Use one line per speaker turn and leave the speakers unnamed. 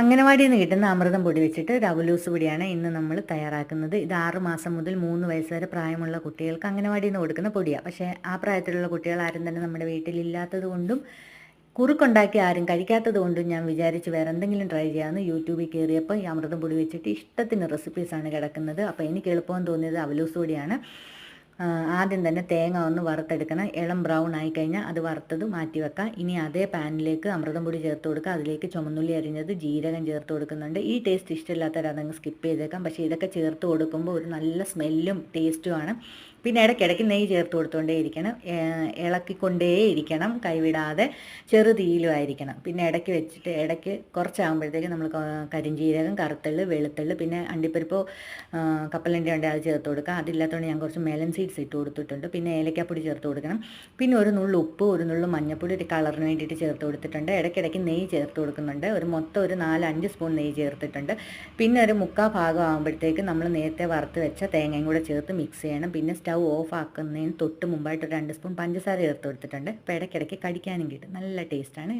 അംഗനവാടിയിൽ നിന്ന് കിട്ടുന്ന അമൃതം പൊടി വെച്ചിട്ട് രവലൂസ് പൊടിയാണ് ഇന്ന് നമ്മൾ തയ്യാറാക്കുന്നത്. ഇത് ആറ് മാസം മുതൽ മൂന്ന് വയസ്സ് വരെ പ്രായമുള്ള കുട്ടികൾക്ക് അംഗനവാടിയിൽ നിന്ന് കൊടുക്കുന്ന പൊടിയാണ് പക്ഷേ ആ പ്രായത്തിലുള്ള കുട്ടികൾ ആരും തന്നെ നമ്മുടെ വീട്ടിലില്ലാത്തത് കൊണ്ടും കുറുക്കുണ്ടാക്കി ആരും കഴിക്കാത്തത് കൊണ്ടും ഞാൻ വിചാരിച്ച് വേറെ എന്തെങ്കിലും ട്രൈ ചെയ്യാമെന്ന് യൂട്യൂബിൽ കയറിയപ്പോൾ ഈ അമൃതം പൊടി വെച്ചിട്ട് ഇഷ്ടത്തിന് റെസിപ്പീസാണ് കിടക്കുന്നത്. അപ്പോൾ എനിക്ക് എളുപ്പം തോന്നിയത് അവലൂസ് പൊടിയാണ്. ആദ്യം തന്നെ തേങ്ങ ഒന്ന് വറുത്തെടുക്കണം. ഇളം ബ്രൗൺ ആയി കഴിഞ്ഞാൽ അത് വറുത്തത് മാറ്റി വെക്കാം. ഇനി അതേ പാനിലേക്ക് അമൃതം പൊടി ചേർത്ത് കൊടുക്കുക. അതിലേക്ക് ചുമന്നുള്ളി അരിഞ്ഞത് ജീരകം ചേർത്ത് കൊടുക്കുന്നുണ്ട്. ഈ ടേസ്റ്റ് ഇഷ്ടമില്ലാത്തവരതങ്ങ് സ്കിപ്പ് ചെയ്തേക്കാം. പക്ഷേ ഇതൊക്കെ ചേർത്ത് കൊടുക്കുമ്പോൾ ഒരു നല്ല സ്മെല്ലും ടേസ്റ്റുമാണ് പിന്നെ ഇടയ്ക്കിടയ്ക്ക് നെയ്യ് ചേർത്ത് കൊടുത്തുകൊണ്ടേ ഇരിക്കണം. കൈവിടാതെ ചെറു തീയിലുമായിരിക്കണം പിന്നെ ഇടയ്ക്ക് വെച്ചിട്ട് ഇടയ്ക്ക് കുറച്ചാകുമ്പോഴത്തേക്ക് നമ്മൾ കരിഞ്ചീരകം കറുത്തള്ള് വെളുത്തള്ള് പിന്നെ അണ്ടിപ്പരിപ്പോ കപ്പലണ്ടി ഉണ്ട് അത് ചേർത്ത് കൊടുക്കുക. അതില്ലാത്തതുകൊണ്ട് ഞാൻ കുറച്ച് മെലൻ സീഡ്സ് ഇട്ട് കൊടുത്തിട്ടുണ്ട്. പിന്നെ ഏലക്കാപ്പൊടി ചേർത്ത് കൊടുക്കണം. പിന്നെ ഒരു നുള്ളു ഉപ്പ് ഒരു നുള്ളു മഞ്ഞൾപ്പൊടി ഒരു കളറിന് വേണ്ടിയിട്ട് ചേർത്ത് കൊടുത്തിട്ടുണ്ട്. ഇടയ്ക്കിടയ്ക്ക് നെയ്യ് ചേർത്ത് കൊടുക്കുന്നുണ്ട്. ഒരു മൊത്തം ഒരു നാല് അഞ്ച് സ്പൂൺ നെയ്യ് ചേർത്തിട്ടുണ്ട്. പിന്നെ ഒരു മുക്കാൽ ഭാഗം ആകുമ്പോഴത്തേക്ക് നമ്മൾ നേരത്തെ വറുത്ത് വെച്ച തേങ്ങയും കൂടെ ചേർത്ത് മിക്സ് ചെയ്യണം. പിന്നെ സ്റ്റൗ ഓഫ് ആക്കുന്നതിന് തൊട്ട് മുമ്പായിട്ട് രണ്ട് സ്പൂൺ പഞ്ചസാര ചേർത്ത് കൊടുത്തിട്ടുണ്ട് അപ്പോൾ ഇടയ്ക്കിടയ്ക്ക് കടിക്കാനും കിട്ടും. നല്ല ടേസ്റ്റാണ്.